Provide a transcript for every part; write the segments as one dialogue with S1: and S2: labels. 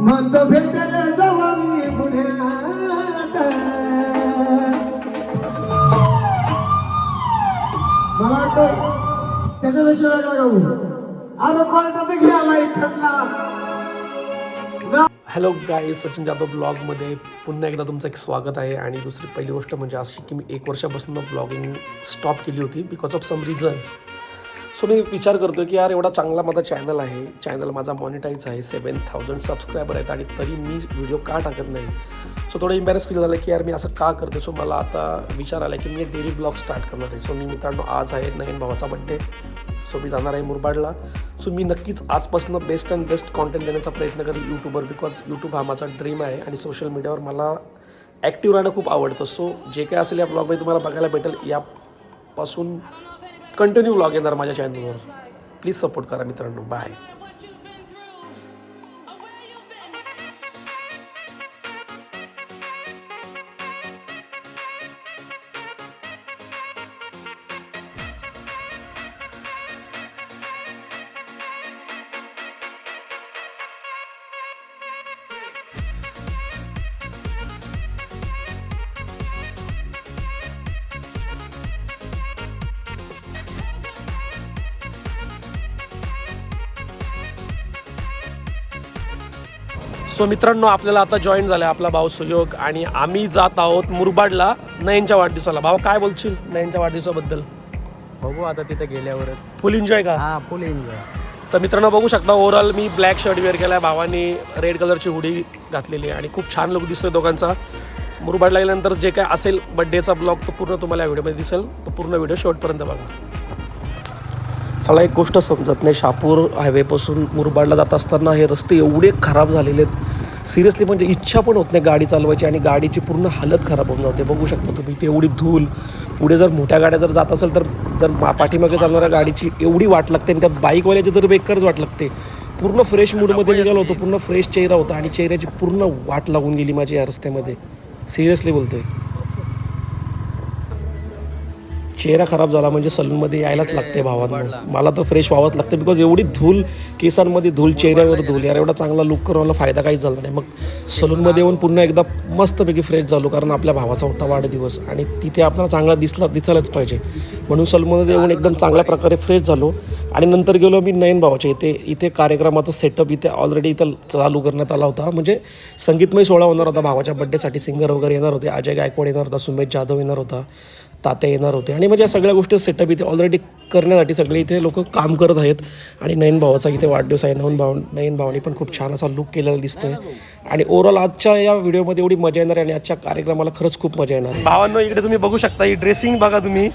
S1: म्हणतो भेटायला जावा मी पुण्यात मला वाटतं त्याच्यापेक्षा वेगळा गाऊ. अरे कोर्टात घ्यायला एक खटला.
S2: हॅलो गाय सचिन जाधव ब्लॉगमध्ये पुन्हा एकदा तुमचं एक स्वागत आहे. आणि दुसरी पहिली गोष्ट म्हणजे अशी की मी एक वर्षापासून ब्लॉगिंग स्टॉप केली होती because of some reasons so मी विचार करतो की यार एवढा चांगला माझा चॅनल आहे. चॅनल माझा मॉनिटाईज आहे. सेवन थाउजंड सबस्क्रायबर आहेत आणि तरी मी व्हिडिओ का टाकत नाही? सो थोडं इम्बॅरस फील झालं की यार मी असं का करतो सो मला आता विचार आला की मी डेली ब्लॉग स्टार्ट करणार आहे. सो मी मित्रांनो आज आहे नयन भावाचा बड्डे सो मी जाणार आहे मुरबाडला. सो मी नक्कीच आजपासून बेस्ट अँड बेस्ट कॉन्टेंट देण्याचा प्रयत्न करेल यूट्यूबवर बिकॉज यूट्यूब हा माझा ड्रीम आहे आणि सोशल मीडियावर मला ॲक्टिव्ह राहणं खूप आवडतं. सो जे काय असेल या ब्लॉगमध्ये तुम्हाला बघायला भेटेल. यापासून कंटिन्यू ब्लॉग येणार माझ्या चॅनलवर प्लीज सपोर्ट करा मित्रांनो. बाय सो मित्रांनो आपल्याला आता जॉईन झालं आहे आपला भाऊ सुयोग आणि आम्ही जात आहोत मुरबाडला नयनच्या वाढदिवसाला. भाऊ काय बोलशील नयनच्या वाढदिवसाबद्दल?
S3: बघू आता तिथे गेल्यावरच.
S2: फुल एन्जॉय का?
S3: हा फुल एन्जॉय
S2: तर मित्रांनो बघू शकता ओव्हरऑल मी ब्लॅक शर्ट वेअर केला भावानी रेड कलरची हुडी घातलेली आहे आणि खूप छान लुक दिसतोय दोघांचा. मुरबाडला गेल्यानंतर जे काय असेल बड्डेचा ब्लॉग तो पूर्ण तुम्हाला या व्हिडिओमध्ये दिसेल. तो पूर्ण व्हिडिओ शेवटपर्यंत बघा. चला एक गोष्ट समजत नाही. शापूर हायवेपासून मुरबाडला जात असताना हे रस्ते एवढे खराब झालेले आहेत. सिरियसली म्हणजे इच्छा पण होत नाही गाडी चालवायची आणि गाडीची पूर्ण हालत खराब होऊन जाते. बघू शकता तुम्ही इथे एवढी धूल. पुढे जर मोठ्या गाड्या जर जात असेल तर जर मा पाठीमागे चालणाऱ्या गाडीची एवढी वाट लागते आणि त्यात बाईकवाल्याची तर बेकारच वाट लागते. पूर्ण फ्रेश मूडमध्ये निघालो होतो. पूर्ण फ्रेश चेहरा होता आणि चेहऱ्याची पूर्ण वाट लागून गेली माझी या रस्त्यामध्ये. सिरियसली बोलतोय. चेहरा खराब झाला म्हणजे सलूनमध्ये यायलाच लागते भावांना. मला तर फ्रेश व्हावंच लागतं बिकॉज एवढी धूल केसांमध्ये धूल चेहऱ्यावर धूल यार एवढा चांगला लुक करून मला फायदा काहीच झाला नाही. मग सलूनमध्ये येऊन पुन्हा एकदा मस्तपैकी फ्रेश झालो कारण आपल्या भावाचा होता वाढदिवस आणि तिथे आपल्याला चांगला दिसला दिसायलाच पाहिजे. म्हणून सलूनमध्ये येऊन एकदम चांगल्या प्रकारे फ्रेश झालो आणि नंतर गेलो मी नयन भावाच्या इथे इथे कार्यक्रमाचा सेटअप इथे ऑलरेडी इथं चालू करण्यात आला होता. म्हणजे संगीतमय सोहळा होणार होता. भावाच्या बड्डेसाठी सिंगर वगैरे येणार होते. अजय गायकवाड येणार होता. सुमेश जाधव येणार होता. तात्या येणार होते. आणि म्हणजे या सगळ्या गोष्टी सेटअप इथे ऑलरेडी करण्यासाठी सगळे इथे लोक काम करत आहेत. आणि नयन भावाचा इथे वाढदिवस आहे. नवन भाव नयन भावानी पण खूप छान असा लुक केलेला दिसतोय. आणि ओव्हरऑल आजच्या या व्हिडिओमध्ये एवढी मजा येणार आहे आणि आजच्या कार्यक्रमाला खरंच खूप मजा येणार आहे. भावांनो इकडे तुम्ही बघू शकता ही ड्रेसिंग बघा तुम्ही.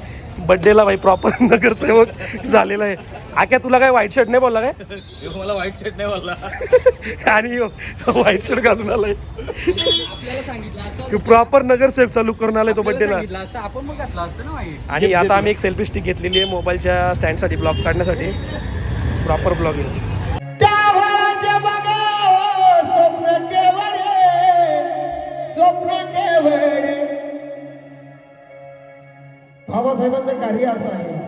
S2: बड्डेला भाई प्रॉपर नगरसेवक झालेला आहे. आक्या तुला काय व्हाईट शर्ट नाही बोलला काय?
S3: मला वाईट सेट नाही बोलला.
S2: आणि व्हाईट शर्ट घालून आलाय.
S3: आपल्याला सांगितलं असतं.
S2: प्रॉपर नगरसेवकचा लुक करून आलाय तो बड्डेला
S3: सांगितलं असतं. आपण मग घातलं असतं ना वाईट.
S2: आणि आता आम्ही एक सेल्फी स्टिक घेतलेली आहे मोबाईलच्या स्टँडसाठी ब्लॉग काढण्यासाठी. प्रॉपर ब्लॉगिंग
S1: बाबासाहेबांचं कार्य असं आहे.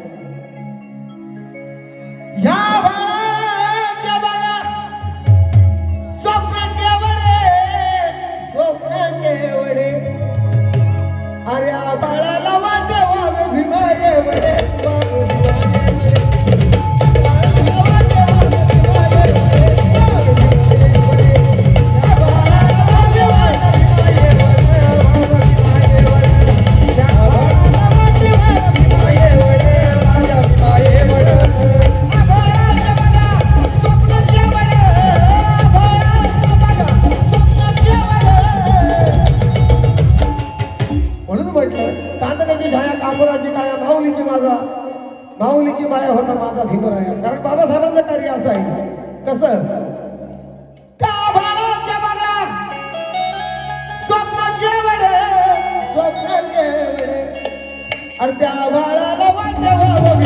S1: म्हणून चांदण्याची छाया कापुराची काया माऊलीची माझा माऊलीची माया होता माझा भीमराया. कारण बाबासाहेबांचं कार्य असं आहे. कसं? त्या स्वप्न स्वप्न अरे त्या बाळाला वाटतं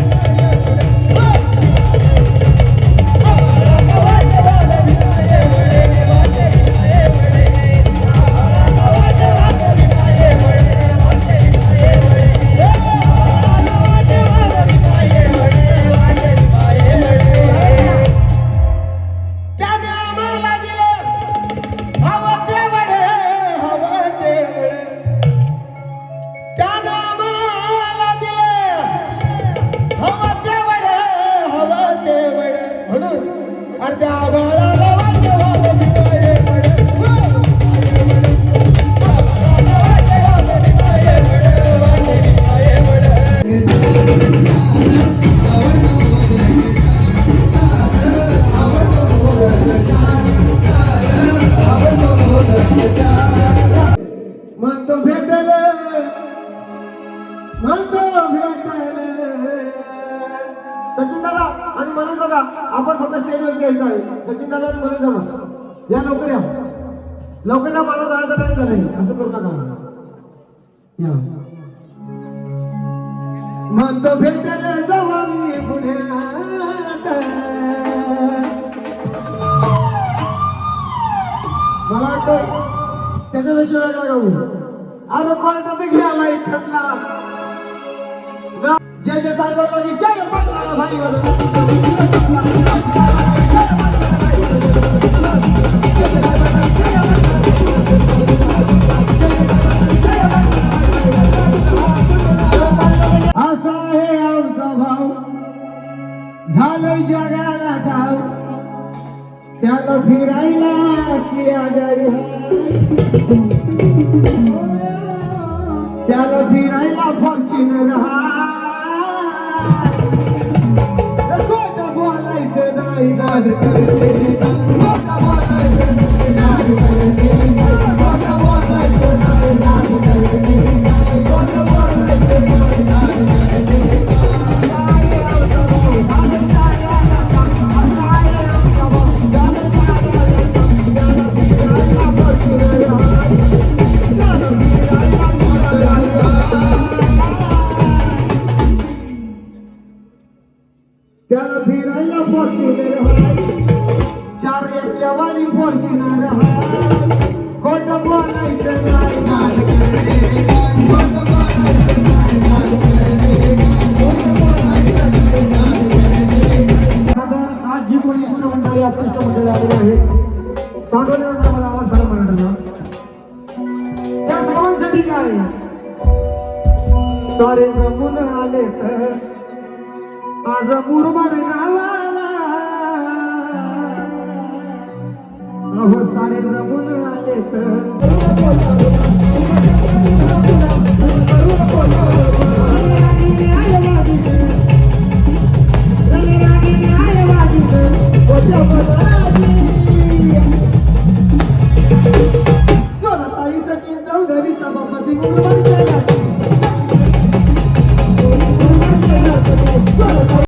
S1: घ्यायचा आहे. सचिन दादा बरे जावा या लवकर या. लवकर या मला जायचा टाइम झालाय असं करू नका. या. मत भेटेल जावा मी मला वाटतं त्याच्यापेक्षा वेगळा गाऊ. अरे कोर्टात घ्यायला एक खटला. गा- जे साहेबांना विषय पडला भाई जगाला ठाव त्याला फिरायला की आगाई हो. त्याला फिरायला फॉर्च्युनर खोट बोलायचं नाही नाद करते. त्याला फिरायला फॉर्च्युनर हाय चार एक्क्यावाली फॉर्च्युनर हाय खोट बोलायचं नाही आज मुरबाड गावाला. अहो सारे जमून आले तर.